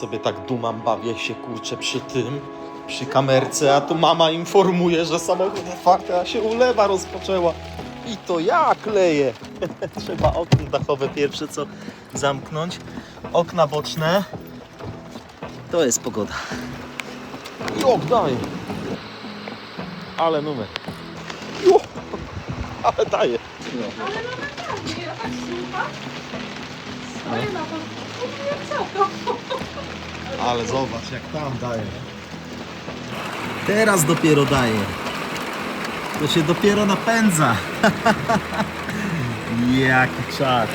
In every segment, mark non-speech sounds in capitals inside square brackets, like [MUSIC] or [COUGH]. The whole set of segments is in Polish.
Sobie tak dumam, bawię się kurczę przy tym, przy kamerce, a tu mama informuje, że samochód otwarty, a się ulewa rozpoczęła. I to ja kleję. [LAUGHS] Trzeba okno dachowe pierwsze co zamknąć. Okna boczne. To jest pogoda. Jok daje. Ale numer. Jo, [LAUGHS] ale daje. Ale no naprawdę, ja tak słucham. Stoję na to. Mówię, co to? Ale zobacz jak tam daje. Teraz dopiero daje. To się dopiero napędza. [LAUGHS] Jaki czar.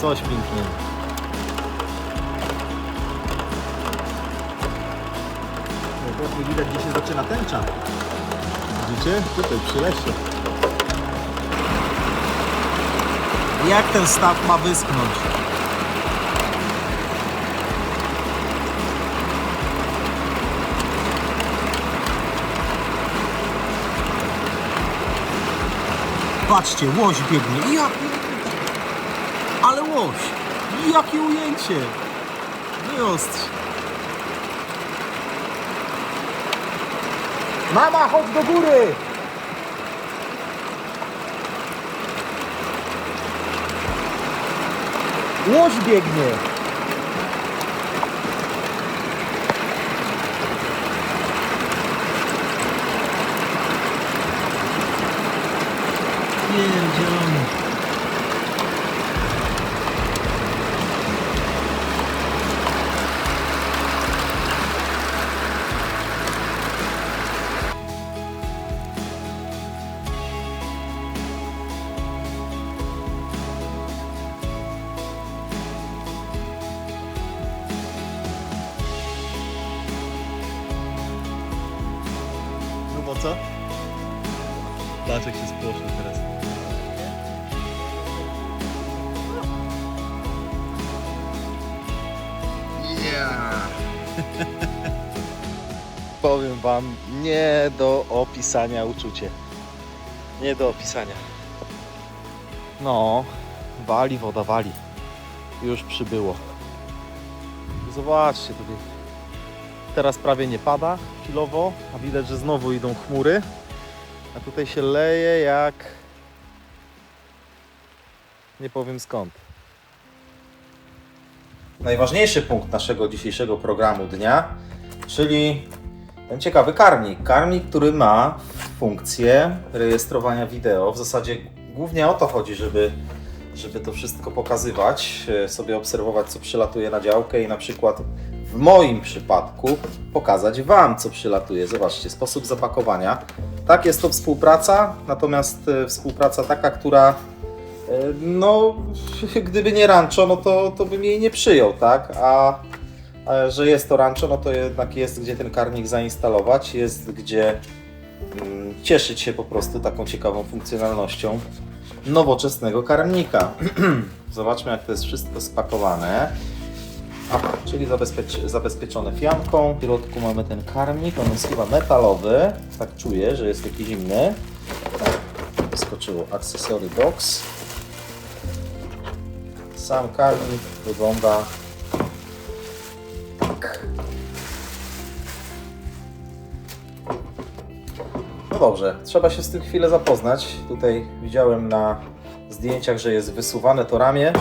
Coś pięknego. Widać gdzie się zaczyna tęcza. Widzicie? Tutaj przy lesie. Jak ten staw ma wyschnąć? Patrzcie, łoś biegnie. Ja... Ale łoś! Jakie ujęcie! Wyostrz. Mama, chodź do góry! Łoś biegnie! Opisania uczucie. Nie do opisania. No, wali woda, wali. Już przybyło. Zobaczcie tutaj. Teraz prawie nie pada chwilowo, a widać, że znowu idą chmury. A tutaj się leje jak... Nie powiem skąd. Najważniejszy punkt naszego dzisiejszego programu dnia, czyli ciekawy karmnik. Karmnik, który ma funkcję rejestrowania wideo. W zasadzie głównie o to chodzi, żeby, żeby to wszystko pokazywać, e, sobie obserwować, co przylatuje na działkę i na przykład w moim przypadku pokazać Wam, co przylatuje. Zobaczcie, sposób zapakowania. Tak, jest to współpraca, natomiast e, współpraca taka, która e, no, [LAUGHS] gdyby nie rancho, no to, to bym jej nie przyjął, tak? A, a że jest to rancho, no to jednak jest gdzie ten karnik zainstalować, jest gdzie mm, cieszyć się po prostu taką ciekawą funkcjonalnością nowoczesnego karmnika. [CLEARS THROAT] Zobaczmy, jak to jest wszystko spakowane. Aha, czyli zabezpiecz, zabezpieczone fianką. W środku mamy ten karmnik, on jest chyba metalowy. Tak czuję, że jest taki zimny. Wyskoczyło Accessory Box. Sam karmnik wygląda dobrze, trzeba się z tym chwilę zapoznać. Tutaj widziałem na zdjęciach, że jest wysuwane to ramię,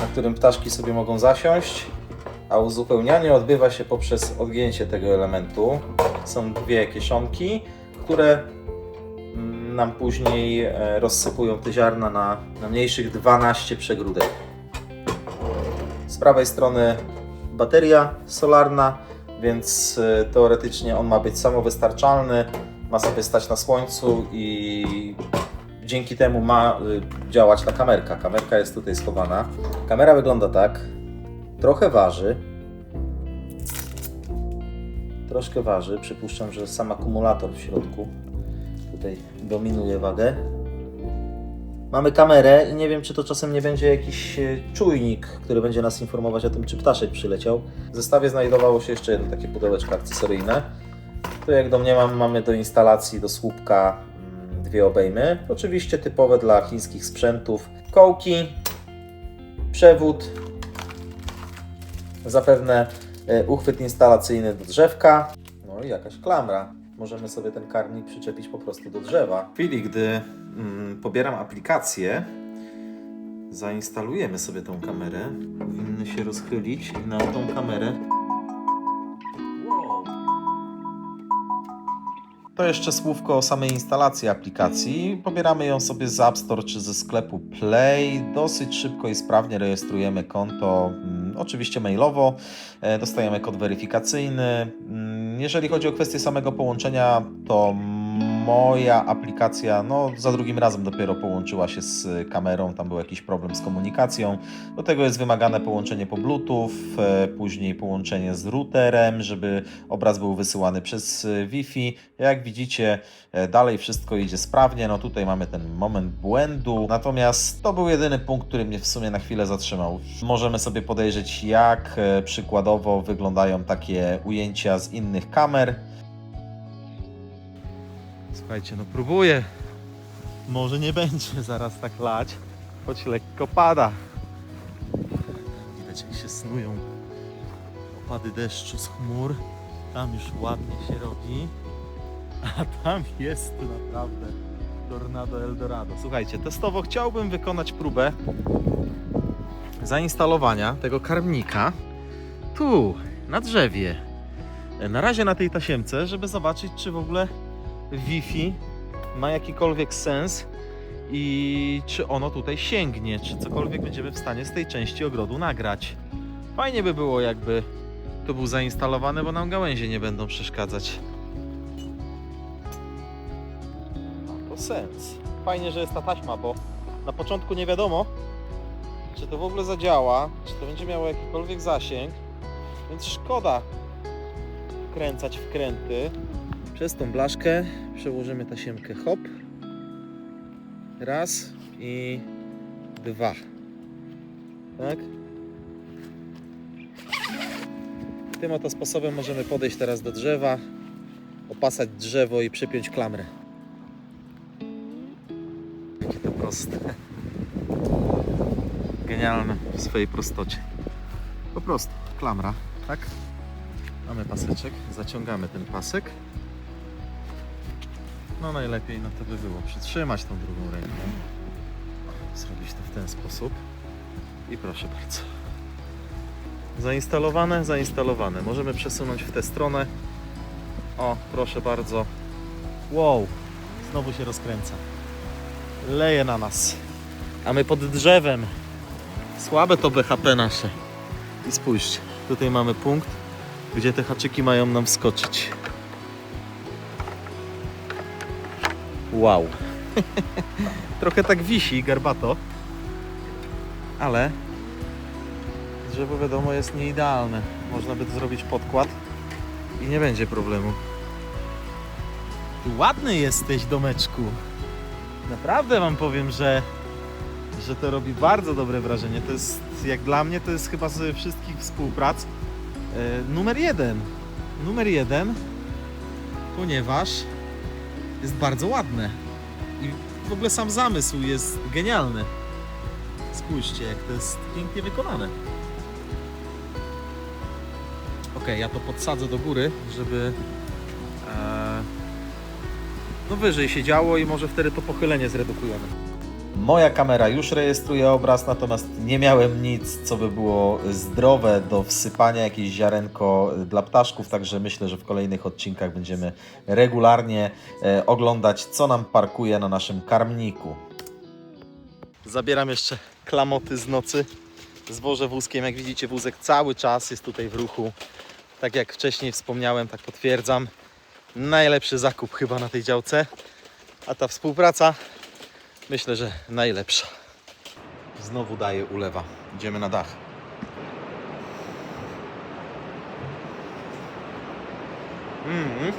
na którym ptaszki sobie mogą zasiąść, a uzupełnianie odbywa się poprzez odgięcie tego elementu. Są dwie kieszonki, które mm, nam później e, rozsypują te ziarna na, na mniejszych 12 przegródek. Z prawej strony bateria solarna, więc e, teoretycznie on ma być samowystarczalny, ma sobie stać na słońcu i dzięki temu ma y, działać ta kamerka. Kamerka jest tutaj schowana. Kamera wygląda tak. Trochę waży. Troszkę waży. Przypuszczam, że sam akumulator w środku tutaj dominuje wagę. Mamy kamerę i nie wiem, czy to czasem nie będzie jakiś e, czujnik, który będzie nas informować o tym, czy ptaszek przyleciał. W zestawie znajdowało się jeszcze jedno takie pudełeczko akcesoryjne. Tu jak domniemam mamy do instalacji do słupka mm, dwie obejmy. Oczywiście typowe dla chińskich sprzętów. Kołki, przewód, zapewne e, uchwyt instalacyjny do drzewka, no i jakaś klamra. Możemy sobie ten karmnik przyczepić po prostu do drzewa. W chwili, gdy mm, pobieram aplikację, zainstalujemy sobie tą kamerę. Powinny się rozchylić i na tą kamerę. To jeszcze słówko o samej instalacji aplikacji. Pobieramy ją sobie z App Store czy ze sklepu Play. Dosyć szybko i sprawnie rejestrujemy konto, mm, oczywiście mailowo. E, Dostajemy kod weryfikacyjny. Mm, Jeżeli chodzi o kwestię samego połączenia, to moja aplikacja no, za drugim razem dopiero połączyła się z kamerą. Tam był jakiś problem z komunikacją. Do tego jest wymagane połączenie po Bluetooth, e, później połączenie z routerem, żeby obraz był wysyłany przez e, Wi-Fi. Jak widzicie, e, dalej wszystko idzie sprawnie. No tutaj mamy ten moment błędu. Natomiast to był jedyny punkt, który mnie w sumie na chwilę zatrzymał. Możemy sobie podejrzeć, jak przykładowo wyglądają takie ujęcia z innych kamer. Słuchajcie, no próbuję. Może nie będzie [LAUGHS] zaraz tak lać, choć lekko pada. Widać jak się snują opady deszczu z chmur. Tam już ładnie się robi. A tam jest naprawdę Tornado Eldorado. Słuchajcie, testowo chciałbym wykonać próbę zainstalowania tego karmnika tu, na drzewie. Na razie na tej tasiemce, żeby zobaczyć, czy w ogóle Wi-Fi ma jakikolwiek sens i czy ono tutaj sięgnie, czy cokolwiek będziemy w stanie z tej części ogrodu nagrać. Fajnie by było, jakby to był zainstalowany, bo nam gałęzie nie będą przeszkadzać. To sens. Fajnie, że jest ta taśma, bo na początku nie wiadomo, czy to w ogóle zadziała, czy to będzie miało jakikolwiek zasięg, więc szkoda wkręcać wkręty. Przez tą blaszkę przełożymy tasiemkę hop. Raz i dwa. Tak? Tym oto sposobem możemy podejść teraz do drzewa, opasać drzewo i przypiąć klamrę. Jakie to proste. Genialne w swojej prostocie. Po prostu klamra, tak? Mamy paseczek, zaciągamy ten pasek. No najlepiej no to by było przytrzymać tą drugą ręką. Zrobić to w ten sposób. I proszę bardzo. Zainstalowane, zainstalowane. Możemy przesunąć w tę stronę. O, proszę bardzo. Wow, znowu się rozkręca. Leje na nas. A my pod drzewem. Słabe to BHP nasze. I spójrzcie, tutaj mamy punkt, gdzie te haczyki mają nam wskoczyć. Wow. [LAUGHS] Trochę tak wisi garbato, ale drzewo wiadomo jest nieidealne. Można by zrobić podkład i nie będzie problemu. Ty ładny jesteś, domeczku. Naprawdę wam powiem, że, że to robi bardzo dobre wrażenie. To jest, jak dla mnie, to jest chyba ze wszystkich współprac e, numer jeden. Numer jeden, ponieważ jest bardzo ładne. I w ogóle sam zamysł jest genialny. Spójrzcie, jak to jest pięknie wykonane. Ok, ja to podsadzę do góry, żeby e, no wyżej się działo i może wtedy to pochylenie zredukujemy. Moja kamera już rejestruje obraz, natomiast nie miałem nic, co by było zdrowe do wsypania, jakieś ziarenko dla ptaszków, także myślę, że w kolejnych odcinkach będziemy regularnie e, oglądać, co nam parkuje na naszym karmniku. Zabieram jeszcze klamoty z nocy. Zwożę wózkiem. Jak widzicie, wózek cały czas jest tutaj w ruchu. Tak jak wcześniej wspomniałem, tak potwierdzam. Najlepszy zakup chyba na tej działce. A ta współpraca myślę, że najlepsza. Znowu daje ulewa. Idziemy na dach. Mhm.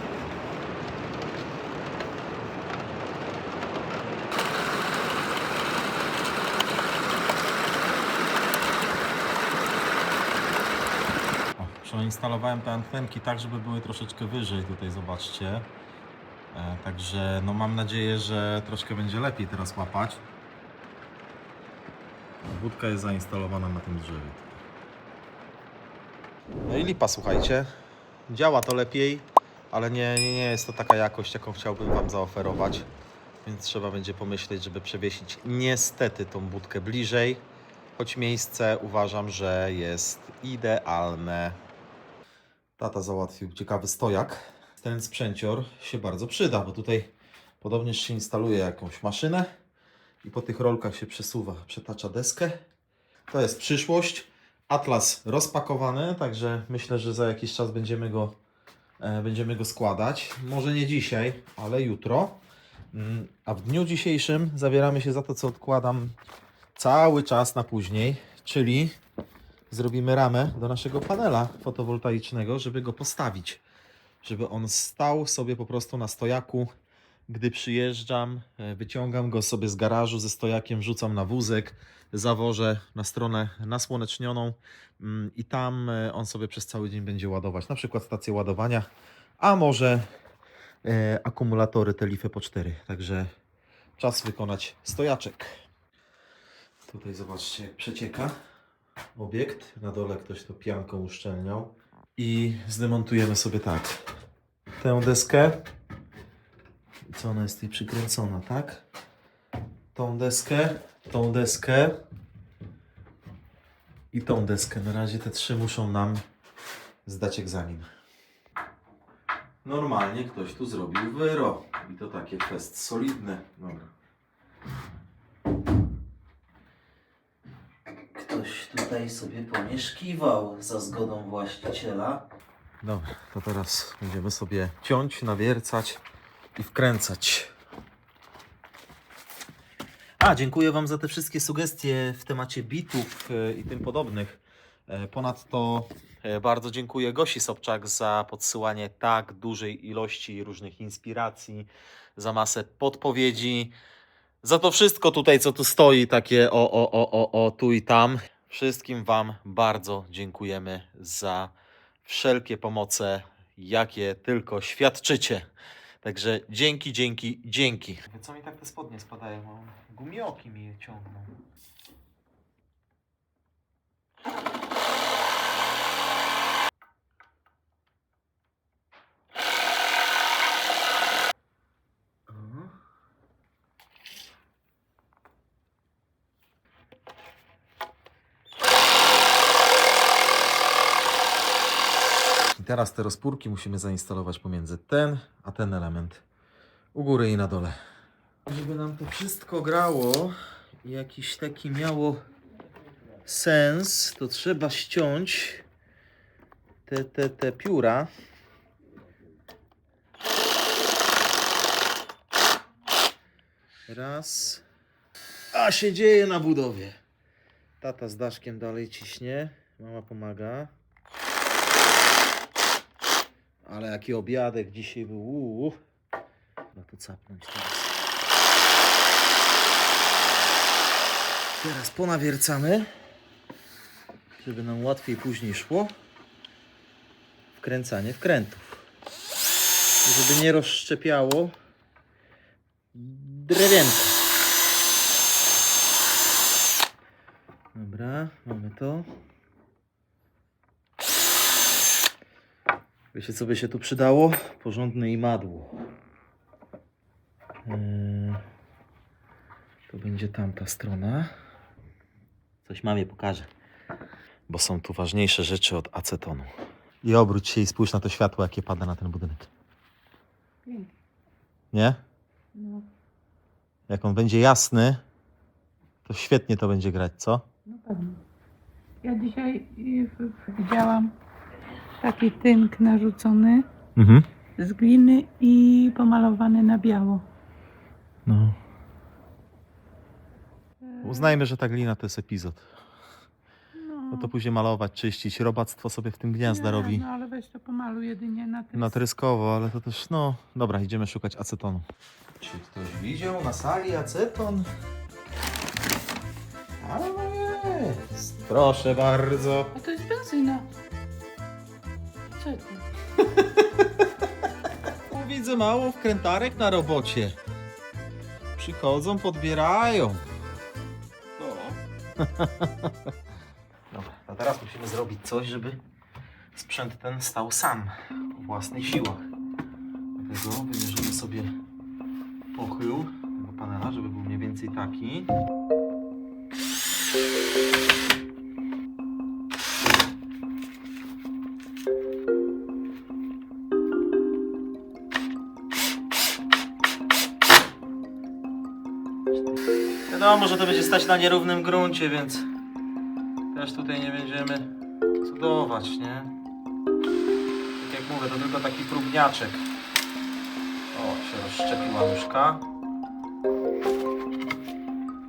O, Przeinstalowałem te antenki tak, żeby były troszeczkę wyżej tutaj, zobaczcie. E, Także no mam nadzieję, że troszkę będzie lepiej teraz łapać. Budka jest zainstalowana na tym drzewie. No i lipa, słuchajcie. Działa to lepiej, ale nie, nie, nie jest to taka jakość, jaką chciałbym Wam zaoferować. Więc trzeba będzie pomyśleć, żeby przewiesić niestety tą budkę bliżej. Choć miejsce uważam, że jest idealne. Tata załatwił ciekawy stojak. Ten sprzęcior się bardzo przyda, bo tutaj podobnież się instaluje jakąś maszynę i po tych rolkach się przesuwa, przetacza deskę. To jest przyszłość. Atlas rozpakowany, także myślę, że za jakiś czas będziemy go, e, będziemy go składać. Może nie dzisiaj, ale jutro. Mm, A w dniu dzisiejszym zabieramy się za to, co odkładam cały czas na później, czyli zrobimy ramę do naszego panela fotowoltaicznego, żeby go postawić. Żeby on stał sobie po prostu na stojaku. Gdy przyjeżdżam, e, wyciągam go sobie z garażu ze stojakiem, wrzucam na wózek, zawożę na stronę nasłonecznioną mm, i tam e, on sobie przez cały dzień będzie ładować. Na przykład stację ładowania, a może e, akumulatory te Lify po 4. Także czas wykonać stojaczek. Tutaj zobaczcie przecieka obiekt. Na dole ktoś to pianką uszczelniał. I zdemontujemy sobie tak. Tę deskę. Co ona jest tutaj przykręcona, tak? Tą deskę, tą deskę i tą deskę. Na razie te trzy muszą nam zdać egzamin. Normalnie ktoś tu zrobił wyro. I to takie fest solidne. Dobra. Tutaj sobie pomieszkiwał za zgodą właściciela. Dobra, to teraz będziemy sobie ciąć, nawiercać i wkręcać. A, dziękuję Wam za te wszystkie sugestie w temacie bitów e, i tym podobnych. E, Ponadto e, bardzo dziękuję Gosi Sobczak za podsyłanie tak dużej ilości różnych inspiracji, za masę podpowiedzi, za to wszystko tutaj, co tu stoi, takie o, o, o, o, o, tu i tam. Wszystkim Wam bardzo dziękujemy za wszelkie pomoce, jakie tylko świadczycie. Także dzięki, dzięki, dzięki. Co mi tak te spodnie spadają? Gumioki mi je ciągną. Teraz te rozpórki musimy zainstalować pomiędzy ten a ten element. U góry i na dole. Żeby nam to wszystko grało i jakiś taki miało sens, to trzeba ściąć te, te, te pióra. Raz. A się dzieje na budowie. Tata z Daszkiem dalej ciśnie. Mama pomaga. Ale jaki obiadek dzisiaj był. Uuu. Chyba to capnąć teraz. Teraz ponawiercamy, żeby nam łatwiej później szło wkręcanie wkrętów. Żeby nie rozszczepiało drewienka. Dobra, mamy to. Wiecie co by się tu przydało? Porządne imadło. Yy, To będzie tamta strona. Coś mamie pokażę. Bo są tu ważniejsze rzeczy od acetonu. I obróć się i spójrz na to światło, jakie pada na ten budynek. Nie? No, Jak on będzie jasny, to świetnie to będzie grać, co? no pewnie. Ja dzisiaj widziałam taki tynk narzucony Mhm. z gliny i pomalowany na biało. No. Uznajmy, że ta glina to jest epizod. No, No to później malować, czyścić, robactwo sobie w tym gniazda nie, robi. No ale weź to pomaluj jedynie na tym. Natryskowo, ale to też, no... Dobra, idziemy szukać acetonu. Czy ktoś widział na sali aceton? Ale jest. Proszę bardzo. A to jest benzyna. O, [LAUGHS] widzę mało wkrętarek na robocie. Przychodzą, podbierają. [LAUGHS] Dobra, a teraz musimy zrobić coś, żeby sprzęt ten stał sam, o własnych siłach. Dlatego wymierzymy sobie pochył tego panela, żeby był mniej więcej taki. Wiadomo, że to będzie stać na nierównym gruncie, więc też tutaj nie będziemy cudować, nie? Tak jak mówię, to tylko taki próbniaczek. O, się rozszczepiła nóżka.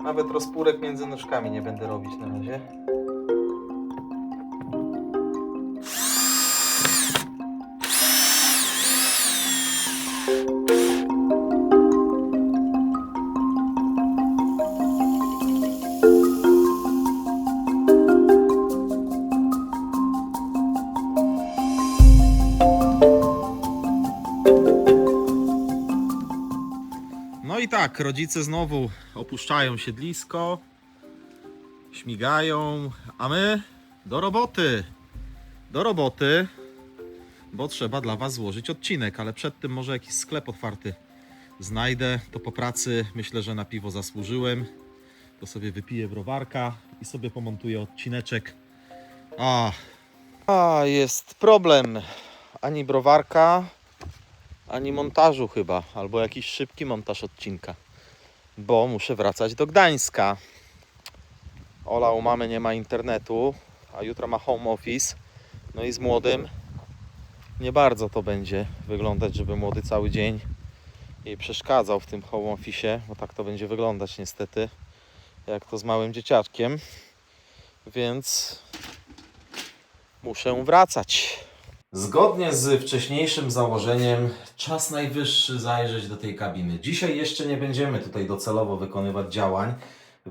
Nawet rozpórek między nóżkami nie będę robić na razie. Tak, rodzice znowu opuszczają siedlisko, śmigają, a my do roboty. Do roboty, bo trzeba dla Was złożyć odcinek, ale przed tym może jakiś sklep otwarty znajdę. To po pracy myślę, że na piwo zasłużyłem. To sobie wypiję browarka i sobie pomontuję odcineczek. A, a jest problem. Ani browarka, ani montażu chyba, albo jakiś szybki montaż odcinka, bo muszę wracać do Gdańska. Ola u mamy nie ma internetu, a jutro ma home office. No i z młodym nie bardzo to będzie wyglądać, żeby młody cały dzień jej przeszkadzał w tym home office, bo tak to będzie wyglądać niestety, jak to z małym dzieciaczkiem. Więc muszę wracać. Zgodnie z wcześniejszym założeniem, czas najwyższy zajrzeć do tej kabiny. Dzisiaj jeszcze nie będziemy tutaj docelowo wykonywać działań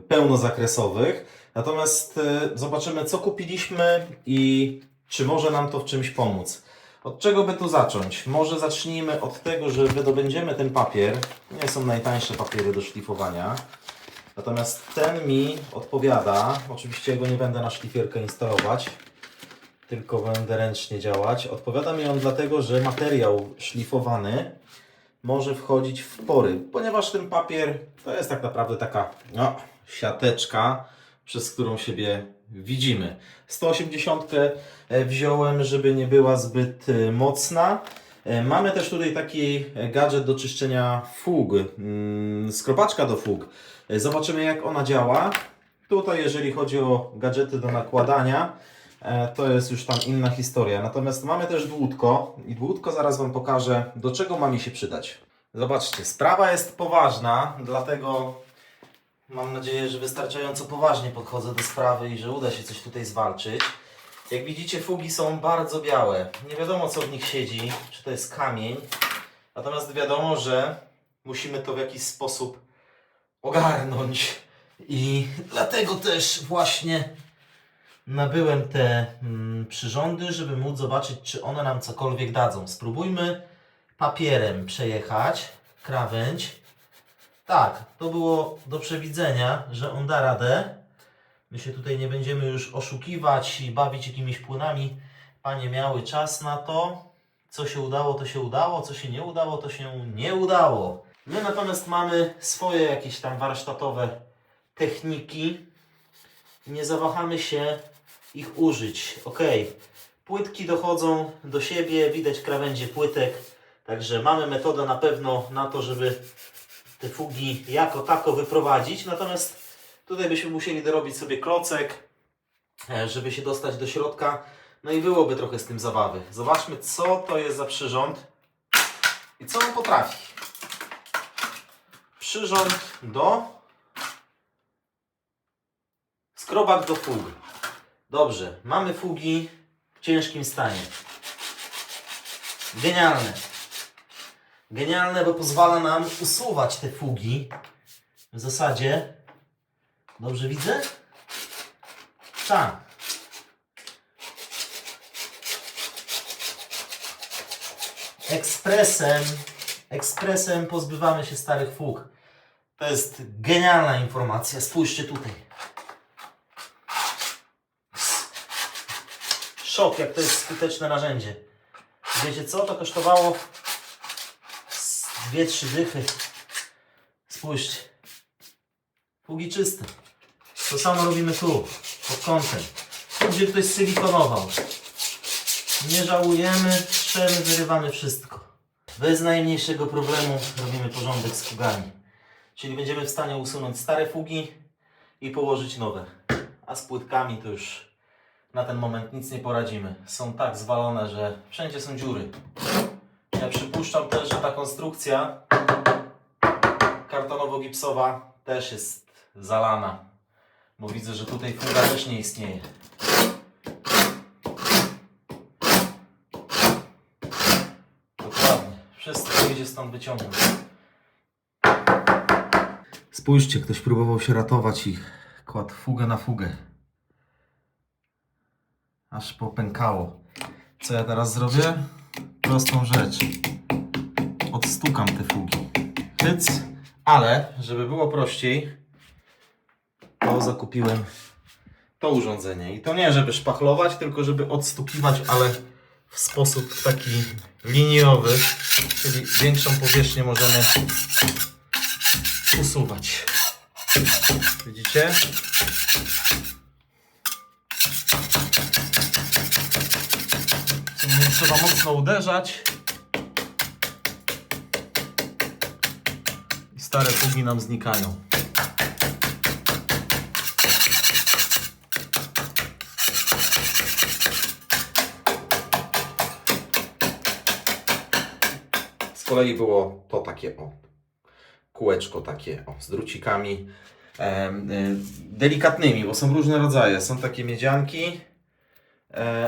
pełnozakresowych, natomiast e, zobaczymy, co kupiliśmy i czy może nam to w czymś pomóc. Od czego by tu zacząć? Może zacznijmy od tego, że wydobędziemy ten papier. Nie są najtańsze papiery do szlifowania. Natomiast ten mi odpowiada. Oczywiście go nie będę na szlifierkę instalować tylko będę ręcznie działać. Odpowiada mi on dlatego, że materiał szlifowany może wchodzić w pory, ponieważ ten papier to jest tak naprawdę taka no, siateczka, przez którą siebie widzimy. 180 e, wziąłem, żeby nie była zbyt e, mocna. E, Mamy też tutaj taki gadżet do czyszczenia fug, mm, skrobaczka do fug. Zobaczymy jak ona działa. Tutaj jeżeli chodzi o gadżety do nakładania, to jest już tam inna historia. Natomiast mamy też dłutko i dłutko zaraz Wam pokażę, do czego ma mi się przydać. Zobaczcie, sprawa jest poważna, dlatego mam nadzieję, że wystarczająco poważnie podchodzę do sprawy i że uda się coś tutaj zwalczyć. Jak widzicie, fugi są bardzo białe. Nie wiadomo, co w nich siedzi, czy to jest kamień. Natomiast wiadomo, że musimy to w jakiś sposób ogarnąć. I dlatego też właśnie nabyłem te mm, przyrządy, żeby móc zobaczyć, czy one nam cokolwiek dadzą. Spróbujmy papierem przejechać krawędź. Tak, to było do przewidzenia, że on da radę. My się tutaj nie będziemy już oszukiwać i bawić jakimiś płynami. Panie miały czas na to. Co się udało, to się udało. Co się nie udało, to się nie udało. My natomiast mamy swoje jakieś tam warsztatowe techniki. Nie zawahamy się ich użyć. Ok, płytki dochodzą do siebie, widać krawędzie płytek, także mamy metodę na pewno na to, żeby te fugi jako tako wyprowadzić. Natomiast tutaj byśmy musieli dorobić sobie klocek, e, żeby się dostać do środka. No i byłoby trochę z tym zabawy. Zobaczmy, co to jest za przyrząd i co on potrafi. Przyrząd do skrobak do fug. Dobrze, mamy fugi w ciężkim stanie. Genialne. Genialne, bo pozwala nam usuwać te fugi. W zasadzie. Dobrze widzę? Tak. ekspresem, ekspresem pozbywamy się starych fug. To jest genialna informacja. Spójrzcie tutaj. Szok, jak to jest skuteczne narzędzie. Wiecie co? To kosztowało dwie, trzy dychy. Spójrzcie. Fugi czyste. To samo robimy tu, pod kątem. Tu, gdzie ktoś silikonował. Nie żałujemy, trzemy, wyrywamy wszystko. Bez najmniejszego problemu robimy porządek z fugami. Czyli będziemy w stanie usunąć stare fugi i położyć nowe. A z płytkami to już na ten moment nic nie poradzimy. Są tak zwalone, że wszędzie są dziury. Ja przypuszczam też, że ta konstrukcja kartonowo-gipsowa też jest zalana. Bo widzę, że tutaj fuga też nie istnieje. Dokładnie. Wszystko idzie stąd wyciągnąć. Spójrzcie, ktoś próbował się ratować i kładł fugę na fugę. Aż popękało. Co ja teraz zrobię? Prostą rzecz. Odstukam te fugi. Hyc, ale żeby było prościej, to zakupiłem to urządzenie. I to nie, żeby szpachlować, tylko żeby odstukiwać, ale w sposób taki liniowy, czyli większą powierzchnię możemy usuwać. Widzicie? Trzeba mocno uderzać. I stare fugi nam znikają. Z kolei było to takie o kółeczko takie o, z drucikami y, delikatnymi, bo są różne rodzaje. Są takie miedzianki,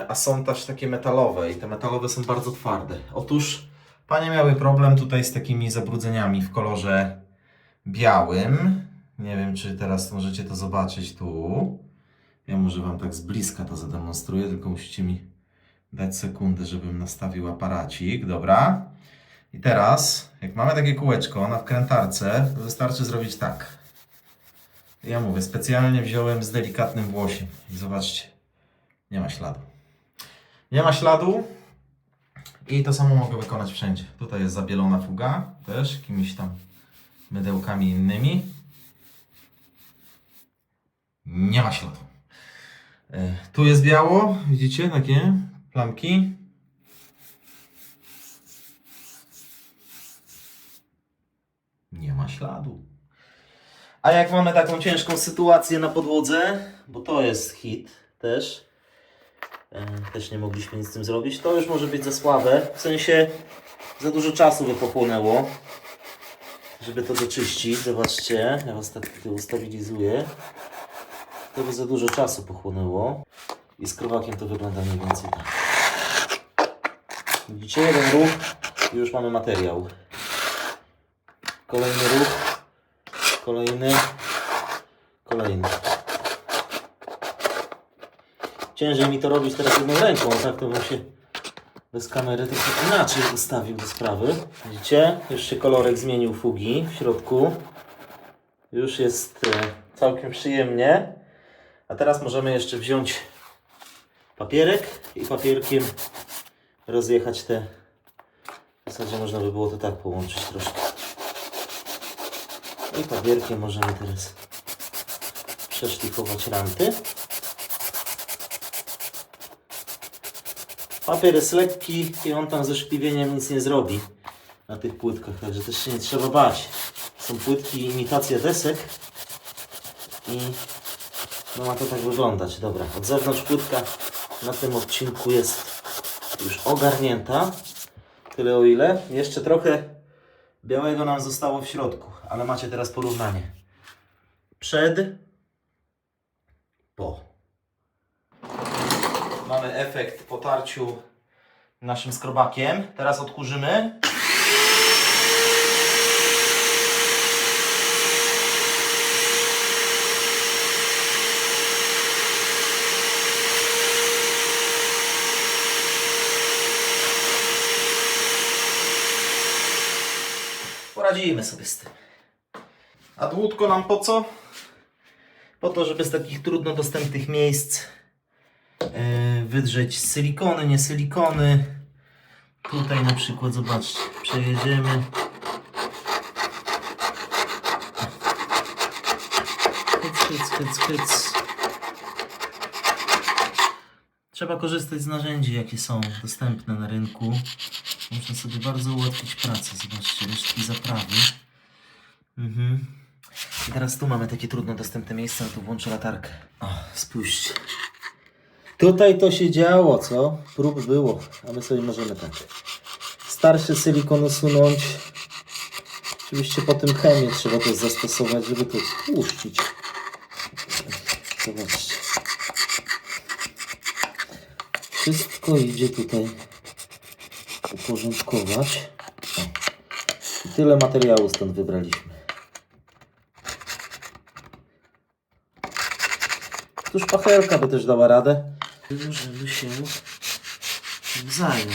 a są też takie metalowe i te metalowe są bardzo twarde. Otóż panie miały problem tutaj z takimi zabrudzeniami w kolorze białym. Nie wiem, czy teraz możecie to zobaczyć tu. Ja może Wam tak z bliska to zademonstruję, tylko musicie mi dać sekundę, żebym nastawił aparacik. Dobra. I teraz, jak mamy takie kółeczko na wkrętarce, to wystarczy zrobić tak. Ja mówię, specjalnie wziąłem z delikatnym włosiem. I zobaczcie, nie ma śladu. Nie ma śladu i to samo mogę wykonać wszędzie. Tutaj jest zabielona fuga, też jakimiś tam mydełkami innymi. Nie ma śladu. E, Tu jest biało, widzicie, takie plamki. Nie ma śladu. A jak mamy taką ciężką sytuację na podłodze, bo to jest hit też, też nie mogliśmy nic z tym zrobić, to już może być za słabe. W sensie za dużo czasu by pochłonęło, żeby to doczyścić. Zobaczcie, ja was tak ustabilizuję. To by za dużo czasu pochłonęło. I z krowakiem to wygląda mniej więcej tak. Widzicie, jeden ruch i już mamy materiał. Kolejny ruch. Kolejny. Kolejny. Ciężej mi to robić teraz jedną ręką, tak to bym się bez kamery trochę inaczej ustawił do sprawy. Widzicie? Już się kolorek zmienił fugi w środku. Już jest e, całkiem przyjemnie. A teraz możemy jeszcze wziąć papierek i papierkiem rozjechać te. W zasadzie można by było to tak połączyć troszkę. I papierkiem możemy teraz przeszlifować ranty. Papier jest lekki i on tam ze szkliwieniem nic nie zrobi na tych płytkach, także też się nie trzeba bać. Są płytki imitacja desek i no ma to tak wyglądać. Dobra, od zewnątrz płytka na tym odcinku jest już ogarnięta. Tyle o ile. Jeszcze trochę białego nam zostało w środku, ale macie teraz porównanie. Przed, po. Mamy efekt po tarciu naszym skrobakiem. Teraz odkurzymy. poradzimy sobie z tym. A dłutko nam po co? Po to, żeby z takich trudno dostępnych miejsc wydrzeć silikony, nie silikony. Tutaj na przykład, zobaczcie, przejedziemy. Hyc, hyc, hyc. Trzeba korzystać z narzędzi, jakie są dostępne na rynku. Można sobie bardzo ułatwić pracę. Zobaczcie, resztki zaprawy. Mhm. I teraz tu mamy takie trudno dostępne miejsce, no tu włączę latarkę. O, spójrzcie. Tutaj to się działo, co? Prób było, a my sobie możemy tak. Starszy silikon usunąć. Oczywiście po tym chemię trzeba też zastosować, żeby to puścić. Zobaczcie. Wszystko idzie tutaj uporządkować. I tyle materiału stąd wybraliśmy. Tuż pachelka by też dała radę. Możemy się tym zająć.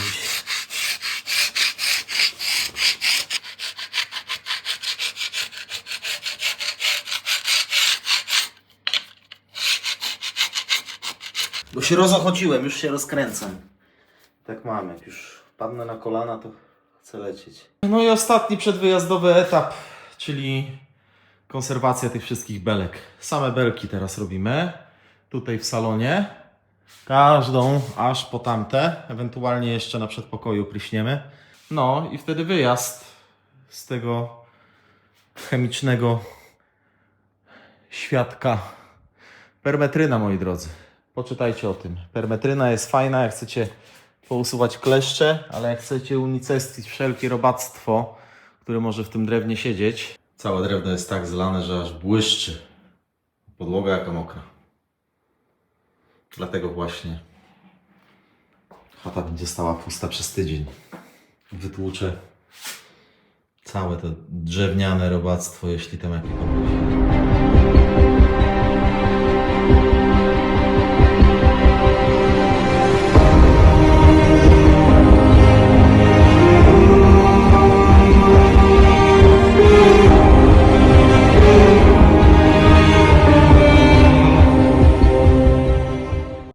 Bo się rozochodziłem, już się rozkręcam. Tak mam, jak już padnę na kolana, to chcę lecieć. No i ostatni przedwyjazdowy etap, czyli konserwacja tych wszystkich belek. Same belki teraz robimy. Tutaj w salonie. Każdą aż po tamte. Ewentualnie jeszcze na przedpokoju pryśniemy. No i wtedy wyjazd z tego chemicznego świadka. Permetryna, moi drodzy. Poczytajcie o tym. Permetryna jest fajna, jak chcecie pousuwać kleszcze, ale jak chcecie unicestwić wszelkie robactwo, które może w tym drewnie siedzieć. Całe drewno jest tak zlane, że aż błyszczy. Podłoga jaka mokra. Dlatego właśnie chata będzie stała pusta przez tydzień. Wytłuczę całe to drewniane robactwo, jeśli tam jakieś.